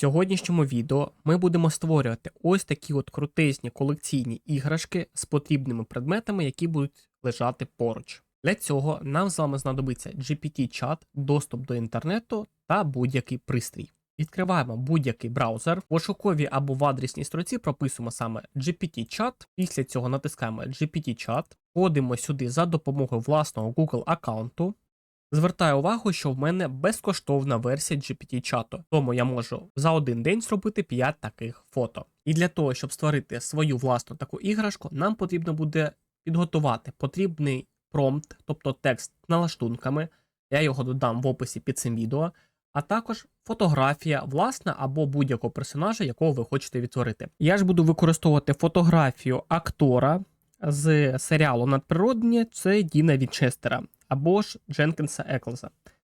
В сьогоднішньому відео ми будемо створювати ось такі от крутезні колекційні іграшки з потрібними предметами, які будуть лежати поруч. Для цього нам з вами знадобиться GPT-чат, доступ до інтернету та будь-який пристрій. Відкриваємо будь-який браузер, в пошуковій або в адресній строці прописуємо саме GPT-чат. Після цього натискаємо GPT-чат, вводимо сюди за допомогою власного Google аккаунту. Звертаю увагу, що в мене безкоштовна версія GPT-чату, тому я можу за один день зробити 5 таких фото. І для того, щоб створити свою власну таку іграшку, нам потрібно буде підготувати потрібний промпт, тобто текст з налаштунками. Я його додам в описі під цим відео, а також фотографія власна або будь-якого персонажа, якого ви хочете відтворити. Я ж буду використовувати фотографію актора з серіалу Надприродні, це Діна Вінчестера або ж Дженкінса Еклза.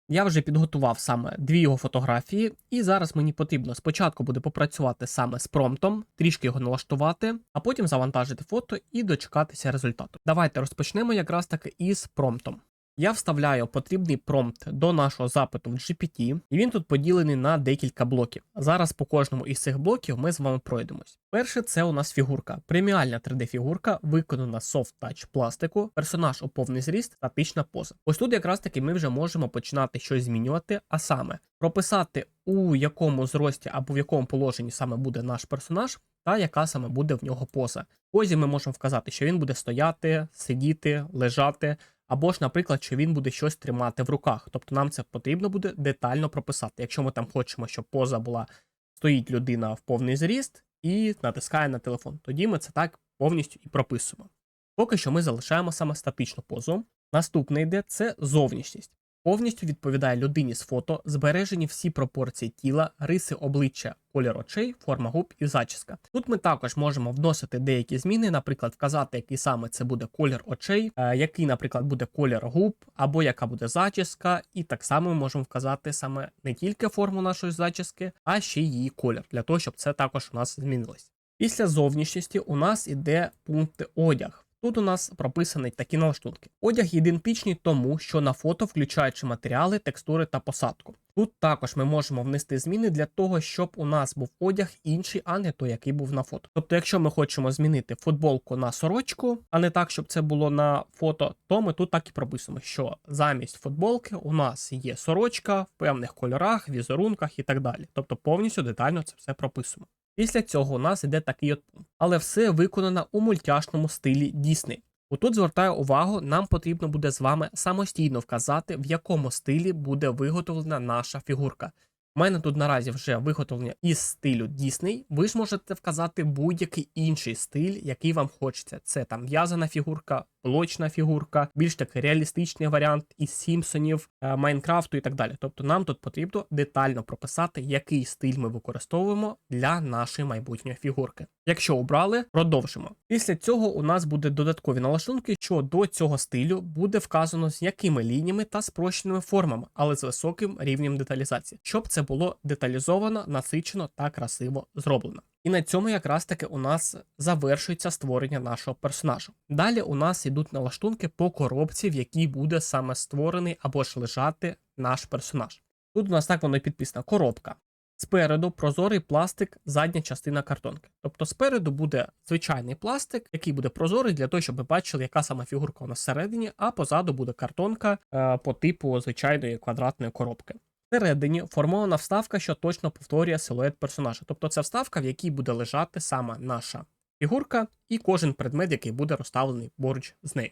Я вже підготував саме дві його фотографії, і зараз мені потрібно спочатку буде попрацювати саме з промптом, трішки його налаштувати, а потім завантажити фото і дочекатися результату. Давайте розпочнемо якраз таки із промптом. Я вставляю потрібний промпт до нашого запиту в GPT, і він тут поділений на декілька блоків. Зараз по кожному із цих блоків ми з вами пройдемось. Перше, це у нас фігурка, преміальна 3D-фігурка, виконана soft touch пластику, персонаж у повний зріст, статична поза. Ось тут якраз таки ми вже можемо починати щось змінювати, а саме прописати у якому зрості або в якому положенні саме буде наш персонаж. Та яка саме буде в нього поза. В позі ми можемо вказати, що він буде стояти, сидіти, лежати, або ж, наприклад, що він буде щось тримати в руках. Тобто нам це потрібно буде детально прописати. Якщо ми там хочемо, щоб поза була, стоїть людина в повний зріст і натискає на телефон, тоді ми це так повністю і прописуємо. Поки що ми залишаємо саме статичну позу. Наступне йде це зовнішність. Повністю відповідає людині з фото, збережені всі пропорції тіла, риси обличчя, колір очей, форма губ і зачіска. Тут ми також можемо вносити деякі зміни, наприклад, вказати, який саме це буде колір очей, е, який, наприклад, буде колір губ, або яка буде зачіска, і так само ми можемо вказати саме не тільки форму нашої зачіски, а ще й її колір, для того, щоб це також у нас змінилось. Після зовнішністі у нас іде пункт одяг. Тут у нас прописані такі налаштунки. Одяг ідентичний тому, що на фото включаючи матеріали, текстури та посадку. Тут також ми можемо внести зміни для того, щоб у нас був одяг інший, а не той, який був на фото. Тобто, якщо ми хочемо змінити футболку на сорочку, а не так, щоб це було на фото, то ми тут так і прописуємо, що замість футболки у нас є сорочка в певних кольорах, візерунках і так далі. Тобто повністю детально це все прописуємо. Після цього у нас іде такий от пункт. Але все виконано у мультяшному стилі Дісней. Отут звертаю увагу, нам потрібно буде з вами самостійно вказати, в якому стилі буде виготовлена наша фігурка. У мене тут наразі вже виготовлення із стилю Disney. Ви ж можете вказати будь-який інший стиль, який вам хочеться. Це там в'язана фігурка, блочна фігурка, більш такий реалістичний варіант із Сімпсонів, е, Майнкрафту і так далі. Тобто нам тут потрібно детально прописати, який стиль ми використовуємо для нашої майбутньої фігурки. Якщо обрали, продовжимо. Після цього у нас буде додаткові налаштунки, що до цього стилю буде вказано з якими лініями та спрощеними формами, але з високим рівнем деталізації, щоб це було деталізовано, насичено та красиво зроблено. І на цьому якраз таки у нас завершується створення нашого персонажа. Далі у нас йдуть налаштунки по коробці, в якій буде саме створений або ж лежати наш персонаж. Тут у нас так воно і підписано коробка. Спереду прозорий пластик, задня частина картонки. Тобто спереду буде звичайний пластик, який буде прозорий для того, щоб ви бачили, яка саме фігурка у нас всередині, а позаду буде картонка е, по типу звичайної квадратної коробки. Всередині формована вставка, що точно повторює силует персонажа. Тобто це вставка, в якій буде лежати саме наша фігурка і кожен предмет, який буде розставлений поруч з нею.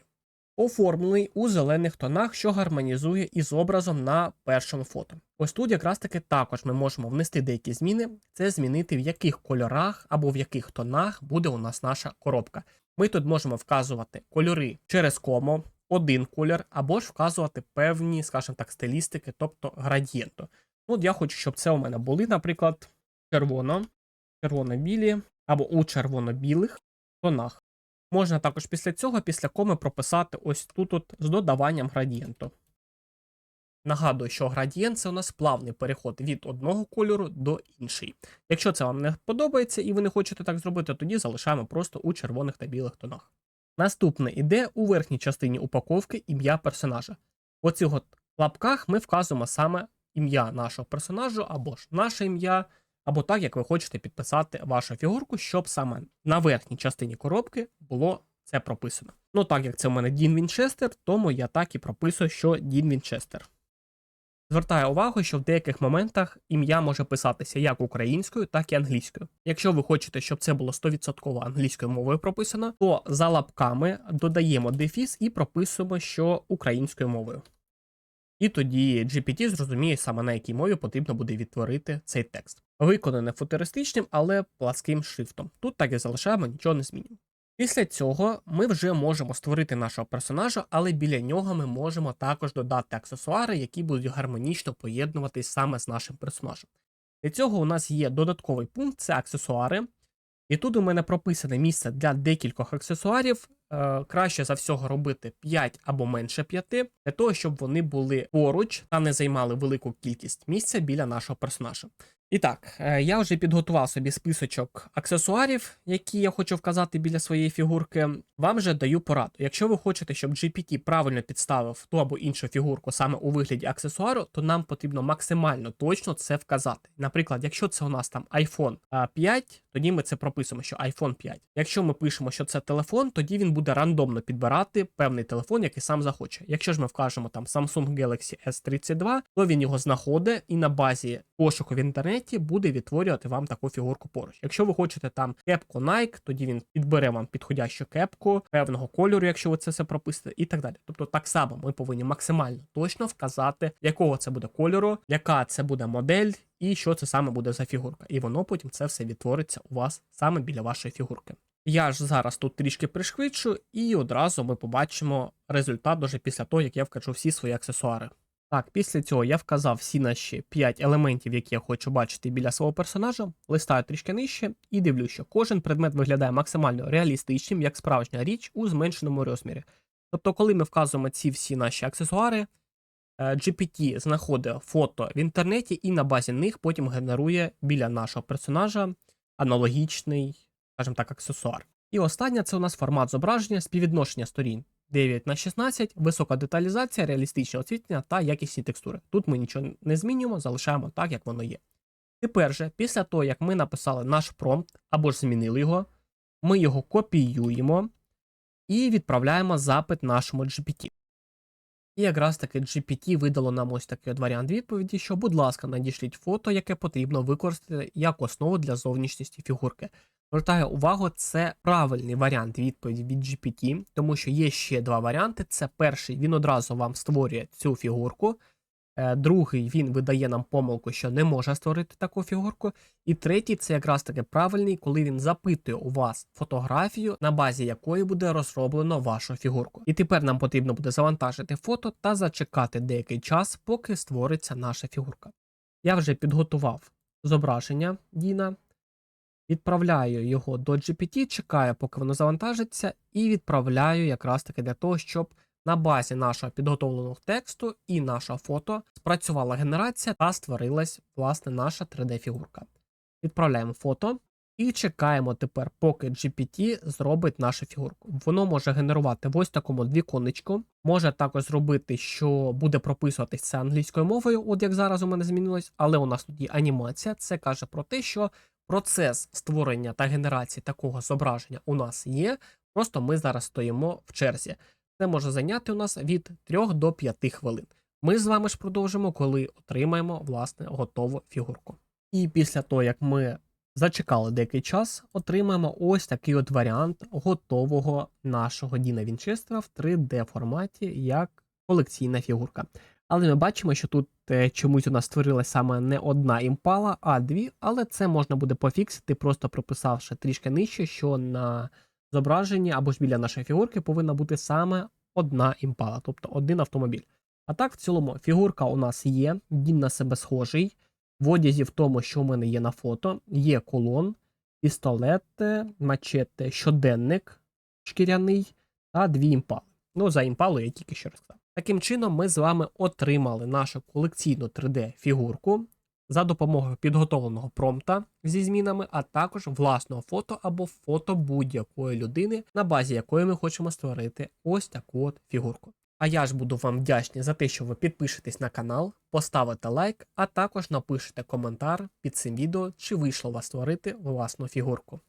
Оформлений у зелених тонах, що гармонізує із образом на першому фото. Ось тут якраз таки також ми можемо внести деякі зміни, це змінити в яких кольорах або в яких тонах буде у нас наша коробка. Ми тут можемо вказувати кольори через кому, один колір, або ж вказувати певні, скажімо так, стилістики, тобто градієнту. Ну, от я хочу, щоб це у мене були, наприклад, червоно, червоно-білі або у червоно-білих тонах. Можна також після цього, після коми прописати ось тут от з додаванням градієнту. Нагадую, що градієнт це у нас плавний переход від одного кольору до інший. Якщо це вам не подобається і ви не хочете так зробити, тоді залишаємо просто у червоних та білих тонах. Наступне іде у верхній частині упаковки ім'я персонажа. У цих лапках ми вказуємо саме ім'я нашого персонажу або ж наше ім'я, або так, як ви хочете підписати вашу фігурку, щоб саме на верхній частині коробки було це прописано. Ну, так як це в мене Дін Вінчестер, тому я так і прописую, що Дін Вінчестер. Звертаю увагу, що в деяких моментах ім'я може писатися як українською, так і англійською. Якщо ви хочете, щоб це було 100% англійською мовою прописано, то за лапками додаємо дефіс і прописуємо, що українською мовою. І тоді GPT зрозуміє саме на якій мові потрібно буде відтворити цей текст. Виконане футуристичним, але пласким шрифтом. Тут так і залишаємо, нічого не змінюємо. Після цього ми вже можемо створити нашого персонажа, але біля нього ми можемо також додати аксесуари, які будуть гармонічно поєднуватись саме з нашим персонажем. Для цього у нас є додатковий пункт це аксесуари. І тут у мене прописане місце для декількох аксесуарів. Е, краще за всього робити 5 або менше 5, для того, щоб вони були поруч та не займали велику кількість місця біля нашого персонажа. І так, е, я вже підготував собі списочок аксесуарів, які я хочу вказати біля своєї фігурки. Вам же даю пораду. Якщо ви хочете, щоб GPT правильно підставив ту або іншу фігурку саме у вигляді аксесуару, то нам потрібно максимально точно це вказати. Наприклад, якщо це у нас там iPhone 5, тоді ми це прописуємо, що iPhone 5. Якщо ми пишемо, що це телефон, тоді він буде рандомно підбирати певний телефон, який сам захоче. Якщо ж ми вкажемо там Samsung Galaxy S32, то він його знаходить і на базі пошуку в інтернеті буде відтворювати вам таку фігурку поруч. Якщо ви хочете там кепку Nike, тоді він підбере вам підходящу кепку певного кольору, якщо ви це все прописите, і так далі. Тобто, так само ми повинні максимально точно вказати, якого це буде кольору, яка це буде модель. І що це саме буде за фігурка, і воно потім це все відтвориться у вас саме біля вашої фігурки. Я ж зараз тут трішки пришвидшу, і одразу ми побачимо результат уже після того, як я вкажу всі свої аксесуари. Так, після цього я вказав всі наші 5 елементів, які я хочу бачити біля свого персонажа, листаю трішки нижче і дивлюсь, що кожен предмет виглядає максимально реалістичним, як справжня річ у зменшеному розмірі. Тобто, коли ми вказуємо ці всі наші аксесуари, е, GPT знаходить фото в інтернеті і на базі них потім генерує біля нашого персонажа аналогічний, скажімо так, аксесуар. І останнє це у нас формат зображення, співвідношення сторін 9 на 16, висока деталізація, реалістичне освітлення та якісні текстури. Тут ми нічого не змінюємо, залишаємо так, як воно є. Тепер же, після того, як ми написали наш промпт або ж змінили його, ми його копіюємо і відправляємо запит нашому GPT. І якраз таки GPT видало нам ось такий от варіант відповіді, що, будь ласка, надішліть фото, яке потрібно використати як основу для зовнішності фігурки. Звертаю увагу, це правильний варіант відповіді від GPT, тому що є ще два варіанти. Це перший, він одразу вам створює цю фігурку. Е, Другий він видає нам помилку, що не може створити таку фігурку. І третій це якраз таки правильний, коли він запитує у вас фотографію, на базі якої буде розроблено вашу фігурку. І тепер нам потрібно буде завантажити фото та зачекати деякий час, поки створиться наша фігурка. Я вже підготував зображення Діна. Відправляю його до GPT, чекаю, поки воно завантажиться, і відправляю якраз таки для того, щоб на базі нашого підготовленого тексту і нашого фото спрацювала генерація та створилась власне наша 3D-фігурка. Відправляємо фото і чекаємо тепер, поки GPT зробить нашу фігурку. Воно може генерувати в ось такому віконечку, може також зробити, що буде прописуватись це англійською мовою, от як зараз у мене змінилось, але у нас тут є анімація. Це каже про те, що процес створення та генерації такого зображення у нас є. Просто ми зараз стоїмо в черзі. Це може зайняти у нас від 3 до 5 хвилин. Ми з вами ж продовжимо, коли отримаємо власне готову фігурку. І після того, як ми зачекали деякий час, отримаємо ось такий от варіант готового нашого Діна Вінчестера в 3D форматі як колекційна фігурка. Але ми бачимо, що тут е, чомусь у нас створилася саме не одна імпала, а дві, але це можна буде пофіксити, просто прописавши трішки нижче, що на зображенні або ж біля нашої фігурки повинна бути саме одна імпала, тобто один автомобіль. А так, в цілому, фігурка у нас є, він на себе схожий. В одязі в тому, що в мене є на фото, є колон, пістолет, мачете, щоденник шкіряний та дві імпали. Ну, за імпалу я тільки що розказав. Таким чином, ми з вами отримали нашу колекційну 3D-фігурку за допомогою підготовленого промпта зі змінами, а також власного фото або фото будь-якої людини, на базі якої ми хочемо створити ось таку от фігурку. А я ж буду вам вдячний за те, що ви підпишетесь на канал, поставите лайк, а також напишете коментар під цим відео, чи вийшло вас створити власну фігурку.